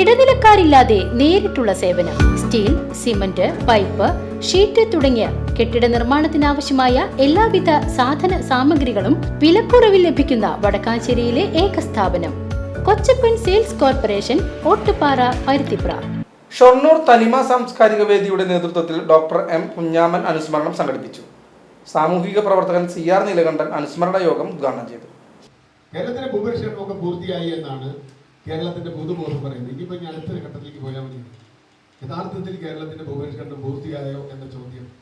ഇടനിലക്കാരില്ലാതെ നേരിട്ടുള്ള സേവനം steel cement pipe sheet തുടങ്ങിയ കെട്ടിട നിർമ്മാണത്തിനാവശ്യമായ എല്ലാവിധ സാധന സാമഗ്രികളും വിലക്കുറവിൽ ലഭിക്കുന്ന വടക്കാഞ്ചേരിയിലെ ഏക സ്ഥാപനം കൊച്ചപ്പൻ സെയിൽസ് കോർപ്പറേഷൻ ഓട്ടുപാറ പരുത്തിപ്ര. ഷൊർണൂർ തനിമ സാംസ്കാരിക വേദിയുടെ നേതൃത്വത്തിൽ ഡോക്ടർ എം കുഞ്ഞാമൻ അനുസ്മരണം സംഘടിപ്പിച്ചു. സാമൂഹിക പ്രവർത്തകൻ സി ആർ നീലകണ്ഠൻ അനുസ്മരണ യോഗം ഉദ്ഘാടനം ചെയ്തു. കേരളത്തിലെ ഭൂപരിഷ്കരണമൊക്കെ പൂർത്തിയായി എന്നാണ് കേരളത്തിന്റെ പൊതുബോധം പറയുന്നത് ഇനിയിപ്പോ ഞാൻ അടുത്തൊരു ഘട്ടത്തിലേക്ക് പോയാൽ മതി. യഥാർത്ഥത്തിൽ കേരളത്തിന്റെ ഭൂപരിഷ്കരണം പൂർത്തിയായോ എന്ന ചോദ്യം.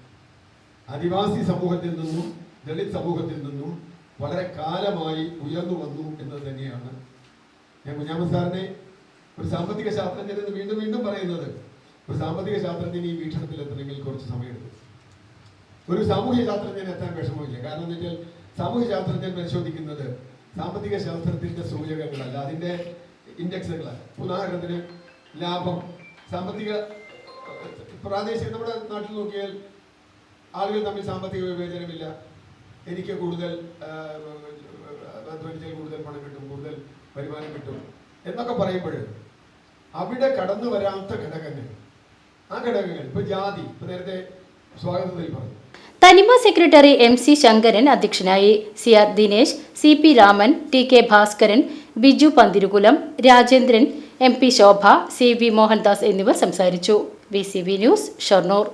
ആദിവാസി സമൂഹത്തിൽ നിന്നും ദളിത് സമൂഹത്തിൽ നിന്നും വളരെ കാലമായി ഉയർന്നു വന്നു എന്നത് തന്നെയാണ് ഞാൻ കുഞ്ഞാമൻ സാറിനെ ഒരു സാമ്പത്തിക ശാസ്ത്രജ്ഞൻ എന്ന് വീണ്ടും വീണ്ടും പറയുന്നത്. ഒരു സാമ്പത്തിക ശാസ്ത്രജ്ഞൻ ഈ വീക്ഷണത്തിൽ എത്തണമെങ്കിൽ കുറച്ച് സമയമെടുക്കും. ഒരു സാമൂഹ്യ ശാസ്ത്രജ്ഞൻ എത്താൻ വിഷമമില്ല. കാരണം എന്ന് വെച്ചാൽ സാമൂഹ്യ ശാസ്ത്രജ്ഞൻ പരിശോധിക്കുന്നത് സാമ്പത്തിക ശാസ്ത്രത്തിന്റെ സൂചകങ്ങളല്ല. അതിന്റെ ഇൻഡെക്സുകളല്ല ഉദാഹരണത്തിന് ലാഭം സാമ്പത്തിക പ്രാദേശിക നമ്മുടെ നാട്ടിൽ നോക്കിയാൽ ആളുകൾ തമ്മിൽ സാമ്പത്തിക വിവേചനമില്ല. എനിക്ക് കൂടുതൽ അധ്വാനിച്ചാൽ കൂടുതൽ പണം കിട്ടും കൂടുതൽ വരുമാനം കിട്ടും എന്നൊക്കെ പറയുമ്പോൾ അവിടെ കടന്നു വരാത്ത ഘടകങ്ങൾ ആ ഘടകങ്ങൾ ഇപ്പൊ ജാതി ഇപ്പൊ നേരത്തെ സ്വാഗതത്തിൽ പറഞ്ഞു. തനിമ സെക്രട്ടറി എം സി ശങ്കരൻ അധ്യക്ഷനായി C R Dinesh C P Raman T K Bhaskaran Biju Panthirukulam Rajendran M P Shobha C V Mohandas എന്നിവർ സംസാരിച്ചു. V C V news Shoranur.